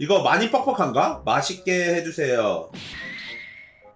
이거 많이 뻑뻑한가? 맛있게 해주세요.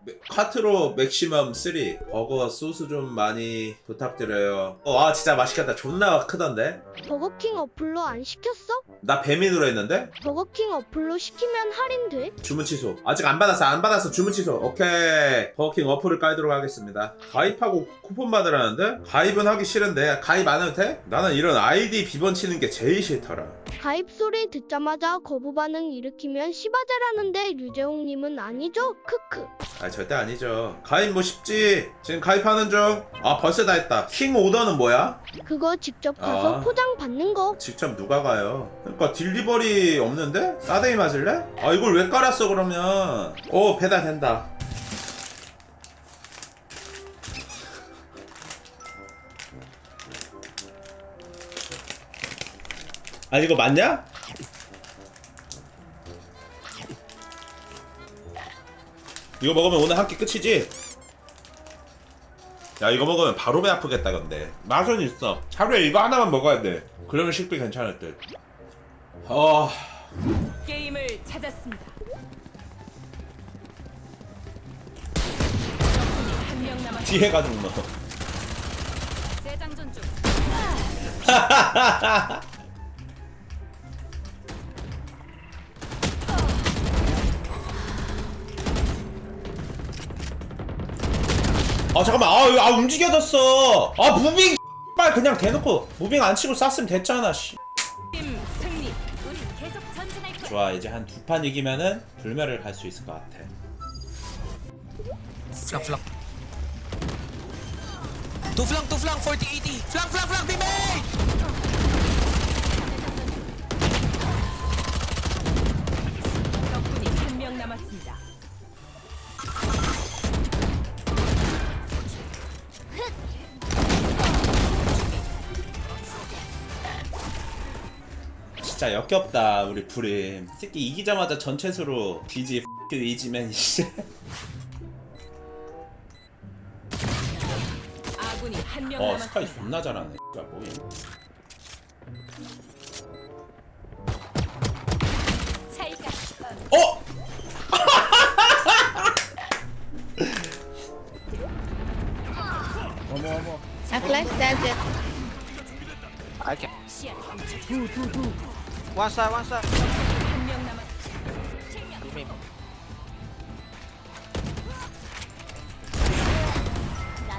메- 카트로 맥시멈 3 버거 소스 좀 많이 부탁드려요. 어, 아 진짜 맛있겠다. 존나 크던데? 버거킹 어플로 안 시켰어? 나 배민으로 했는데? 버거킹 어플로 시키면 할인돼? 주문 취소. 아직 안 받았어. 안 받았어. 주문 취소. 오케이. 버거킹 어플을 깔도록 하겠습니다. 가입하고 쿠폰 받으라는데? 가입은 하기 싫은데 가입 안 해도 돼? 나는 이런 아이디 비번 치는 게 제일 싫더라. 가입 소리 듣자마자 거부 반응 일으키면 시바제라는데 류재홍님은 아니죠? 크크. 아 절대 아니죠. 가입 뭐 쉽지. 지금 가입하는 중. 아 벌써 다 했다. 킹 오더는 뭐야? 그거 직접 가서 아. 포장 받는 거. 직접 누가 가요? 그러니까 딜리버리 없는데? 싸데이 맞을래? 아 이걸 왜 깔았어 그러면? 오 배달 된다. 아 이거 맞냐? 이거 먹으면 오늘 한 끼 끝이지? 야 이거 먹으면 바로 배 아프겠다 근데 맛은 있어 하루에 이거 하나만 먹어야 돼 그러면 식비 괜찮을 듯 어... 게임을 찾았습니다. 한 명 남았. 뒤에 가는 거 재장전 중. 아 잠깐만 아, 아 움직여졌어 아 무빙 빨 그냥 대놓고 무빙 안 치고 쐈으면 됐잖아 씨. 팀 승리. 우리 계속 전진할 거야. 좋아 이제 한 두 판 이기면은 불멸을 갈 수 있을 것 같아 Flank, flank. Two flank, two flank, 40, 80. Flank, flank, 진짜 역겹다 우리 불임 새끼 이기자마자 전체수로 뒤지 F 이지맨 씨 아군이 한 명 어 스카이 남았습니다. 존나 잘하네 야 뭐임 차이가 어? I flash saved it. I can. 시야 One side, one side. 한명 남았. Teammate.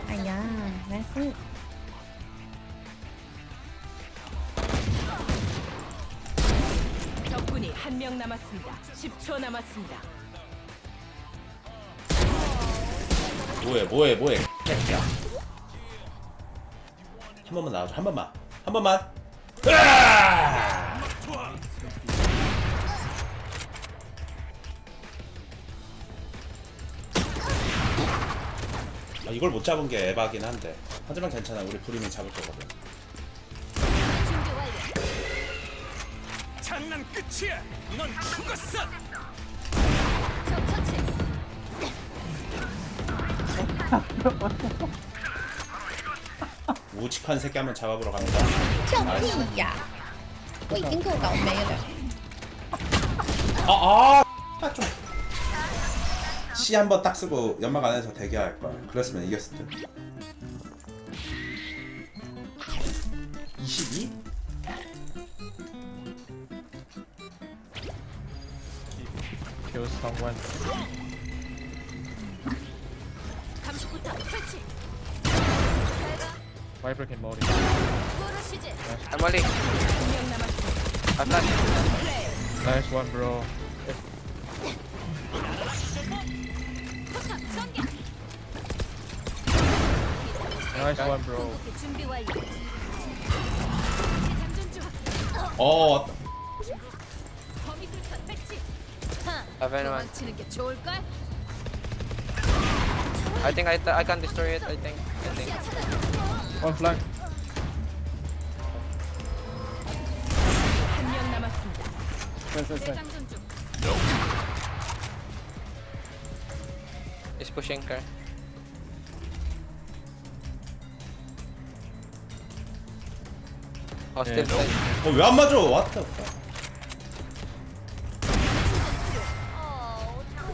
Ayan, that's it. 적군이 한 명 남았습니다. 10초 남았습니다. 뭐해 뭐해 뭐해 개새끼야 한 번만 나와줘 한 번만 한 번만 으아! 아, 이걸 못 잡은 게 에바긴 한데 하지만 괜찮아 우리 부림이 잡을 거거든 장난 끝이야. 넌 죽었어. 우직한 새끼 한번 잡아보러 갑니다 臭屁呀！我已经够倒霉了。 아, 아, 좀. C 한번 딱 쓰고 연막 안에서 대기할 걸. 그랬으면 이겼을 듯. 22? kill someone. 감시부터 설치. Viper can molly. I flash. Nice one, bro. Nice one, bro. 준비 완료. 재장전 중. 어, 왔다. 범위술탄 배치. Have anyone? 도망치는 게 좋을걸? I think I, I can destroy it. I think. I think. One flank. 한명 남았습니다. 재장전 중. He's pushing car. Hostile Yeah. side. 어, 왜 안 맞아? 왔다.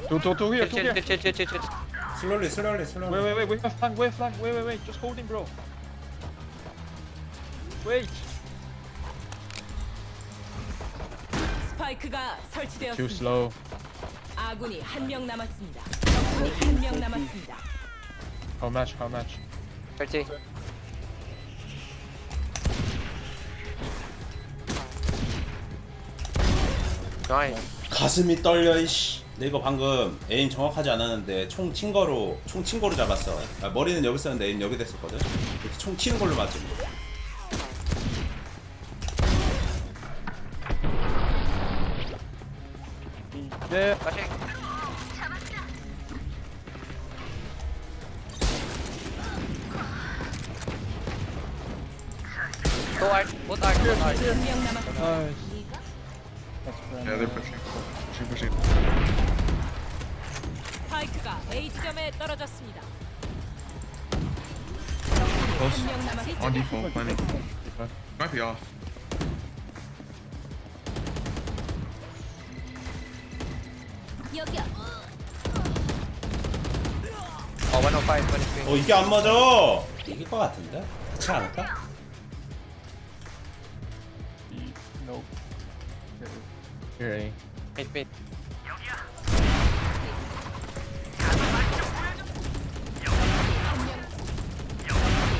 Two, two, two here, two Chill, here. chill, chill, chill, chill, chill. 슬롤리 슬롤리 Wait, 슬롤리 wait, wait, wait, flank, wait, flank, wait, wait, wait. Just hold him, bro. Wait. 스파이크가 Too 설치되었습니다. slow. 아군이 한 명 남았습니다. 적군이 한 명 남았습니다. How much? How much? 30. Nice. 가슴이 떨려 이씨 내 이거 방금 에임 정확하지 않았는데 총 튄 거로 총 튄 거로 잡았어 아, 머리는 여기 있었는데 에임 여기 됐었거든 이렇게 총 튀는 걸로 both art. 한명 남았습니다. Nice. Yeah, they're pushing. Pushing, pushing. 스파이크가 A 지점에 떨어졌습니다. Close. 한명 남았습니다. On default, planning. Might be off. 여기야. Oh, 105, 103. 어 이게 안 맞아 이길 것 같은데? 그렇지 않을까?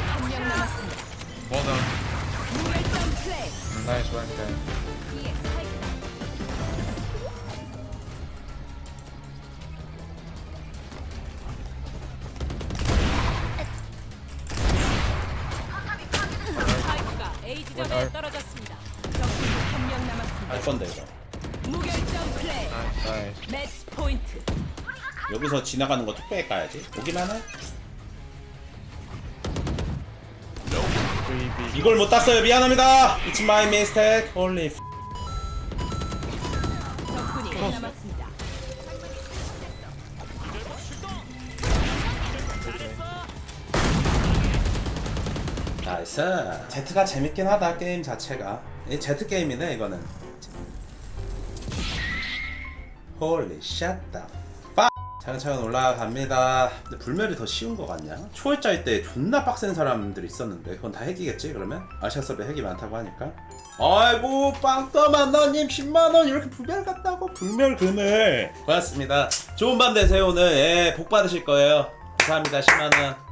한명 남았습니다. 무결점 플레이. 이에 스파이크. 스파이크가 A 지점에 알. 떨어졌습니다. 적군이 한명 남았습니다. 할 건데 이거 무결점 플레이. Nice. 매치 포인트. 여기서 지나가는 거 뚝배기 까야지 보기만 해. 이걸 못 땄어요 미안합니다 It's my mistake Holy f- 적군이 하나 남았습니다. 나이스 Z가 재밌긴 하다 게임 자체가 이 Z 게임이네 이거는 홀리 샷다 빠 차근차근 올라갑니다. 근데 불멸이 더 쉬운 거 같냐? 초월자일 때 존나 빡센 사람들이 있었는데 그건 다 핵이겠지 그러면? 아시아섭에 핵이 많다고 하니까. 아이고 빵떠만 너님 10만원 이렇게 불멸 같다고? 불멸 금을 고맙습니다. 좋은 밤 되세요 오늘. 예, 복 받으실 거예요. 감사합니다 10만원